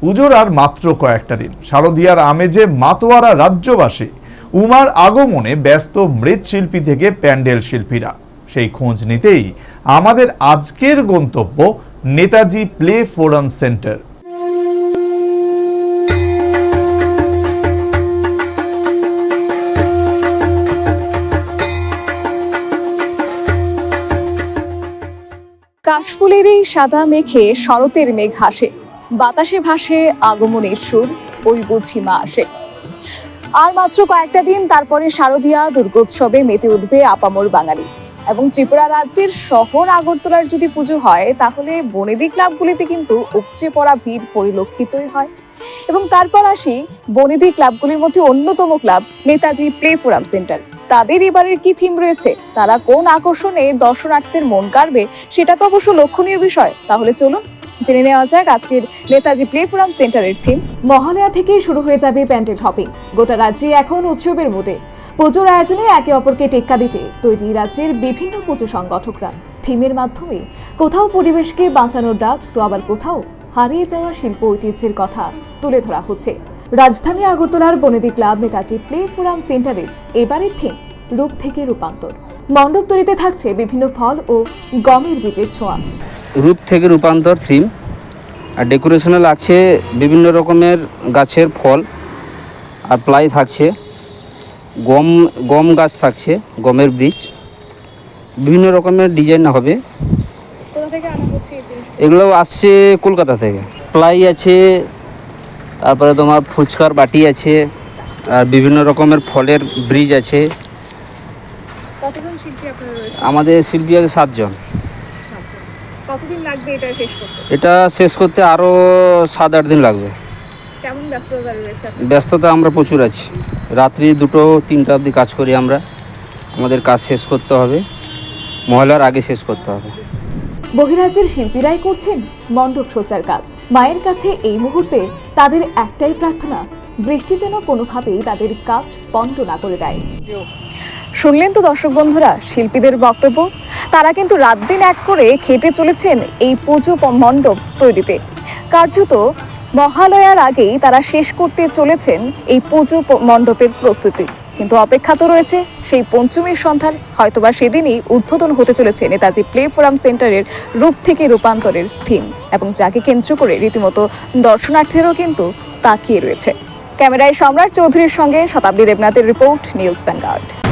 পুজোর আর মাত্র কয়েকটা দিন। শারদীয়ার আমেজে মাতোয়ারা রাজ্যবাসী উমার আগমনে ব্যস্ত মৃৎশিল্পী থেকে প্যান্ডেল শিল্পীরা। সেই খোঁজ নিতেই আমাদের আজকের গন্তব্য নেতাজি প্লে ফোরাম সেন্টার। কাশফুলেরই সাদা মেঘে শরতের মেঘ হাসে। বাতাসে ভাসে আগমনের সুর, ওই বুঝি মা আসে। আর মাত্র কয়েকটা দিন তারপরে শারদীয়া দুর্গোৎসবে মেতে উঠবে আপামর বাঙালি। এবং ত্রিপুরা রাজ্যের শহর আগরতলার যদি পুজো হয়, তাহলে বনেদি ক্লাবগুলিতে কিন্তু উপচে পড়া ভিড় পরিলক্ষিতই হয়। এবং তারপর আসি বনেদি ক্লাবগুলির মধ্যে অন্যতম club, Netaji play forum centre. তাদের এবারের কি থিম রয়েছে? তারা কোন আকর্ষণে দর্শনার্থীদের মন কাড়বে? সেটা তো অবশ্য লক্ষণীয় বিষয়। তাহলে চলুন, জেনে নেওয়া যাক আজকের নেতাজি প্লে ফোরাম সেন্টারের থিম মহালয়া থেকেই শুরু হয়ে যাবে প্যান্ডেল হপিং গোটা রাজ্যে এখন উৎসবের মুডে পুজোর আয়োজনে একে অপরকে টেক্কা দিতে তৈরি রাজ্যের বিভিন্ন পুজো সংগঠকরা। থিমের মাধ্যমে কোথাও পরিবেশকে বাঁচানোর ডাক, তো আবার কোথাও হারিয়ে যাওয়া শিল্প ঐতিহ্যের কথা তুলে ধরা হচ্ছে। রাজধানী আগরতলার বনেদি ক্লাব নেতাজি প্লে ফোরাম সেন্টারের এবারের থিম রূপ থেকে রূপান্তর। মণ্ডপ তৈরিতে থাকছে বিভিন্ন ফল ও গমের বীজের ছোঁয়া। রূপ থেকে রূপান্তর থিম আর ডেকোরেশনে লাগছে বিভিন্ন রকমের গাছের ফল আর প্লাই থাকছে গম গম গাছ থাকছে গমের বীজ। বিভিন্ন রকমের ডিজাইন হবে। কোথা থেকে আনা হচ্ছে এই জিনিস এগুলো আসছে কলকাতা থেকে। প্লাই আছে তারপরে তোমার ফুচকার বাটি আছে আর বিভিন্ন রকমের ফলের ব্রিজ আছে। আমাদের শিল্পী আছে সাতজন। এটা শেষ করতে? আরও সাত আট দিন লাগবে। ব্যস্ততা আমরা প্রচুর আছি। রাত্রি দুটো তিনটা অবধি কাজ করি আমরা। আমাদের কাজ শেষ করতে হবে। মহলার আগে শেষ করতে হবে। বহিরাজ্যের শিল্পীরাই করছেন মণ্ডপ সজ্জার কাজ। মায়ের কাছে এই মুহূর্তে তাদের একটাই প্রার্থনা, বৃষ্টি যেন কোনোভাবেই তাদের কাজ বন্ধ না করে দেয়। শুনলেন তো দর্শক বন্ধুরা, শিল্পীদের বক্তব্য? তারা কিন্তু রাত দিন এক করে খেটে চলেছেন এই পুজো মণ্ডপ তৈরিতে। কার্যত মহালয়ার আগেই তারা শেষ করতে চলেছেন এই পুজো মণ্ডপের প্রস্তুতি। কিন্তু অপেক্ষা তো রয়েছে। সেই পঞ্চমীর সন্ধান হয়তোবা সেদিনই উদ্বোধন হতে চলেছে নেতাজি প্লে ফোরাম সেন্টারের রূপ থেকে রূপান্তরের থিম এবং যাকে কেন্দ্র করে রীতিমতো দর্শনার্থীরাও কিন্তু তাকিয়ে রয়েছে। ক্যামেরায় সম্রাট চৌধুরীর সঙ্গে শতাব্দী দেবনাথের রিপোর্ট, নিউজ ভ্যানগার্ড।